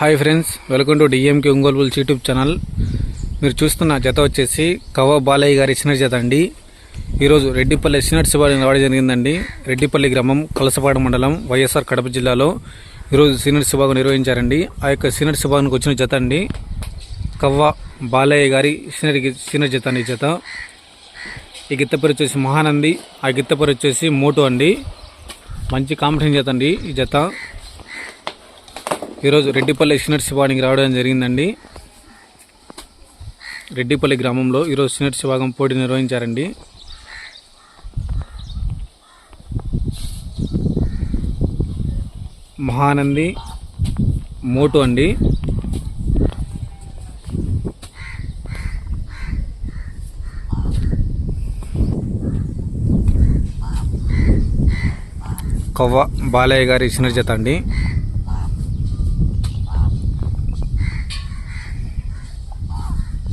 Hi friends welcome to DMK Ongole bulls YouTube channel. మీరు చూస్తున్న జత వచ్చేసి కవ బాలయ్య గారి సినర్ జత అండి. ఈరోజు రెడ్డిపల్లి సినర్ శివాలయం రావడం జరిగిందండి. రెడ్డిపల్లి గ్రామం కలసపాడు మండలం వైఎస్ఆర్ కడప జిల్లాలో ఈరోజు సీనియర్ శివాగం నిర్వహించారండి. ఆ యొక్క సీనియర్ శివాగానికి వచ్చిన జత అండి. కవ్వ బాలయ్య గారి సీనియర్ సీనియర్ జత అండి ఈ జత. ఈ గిత్త పేరు వచ్చేసి మహానంది ఆ గిత్త పేరు వచ్చేసి మోటు అండి. మంచి కాంపిటీషన్ జత అండి ఈ జత. ఈరోజు రెడ్డిపల్లి సినర్ శివానికి రావడం జరిగిందండి. రెడ్డిపల్లి గ్రామంలో ఈరోజు సినర్ శివాగం పోటీ నిర్వహించారండి. మహానంది మోటు అండి. కవ్వ బాలయ్య గారి సినర్ జత అండి.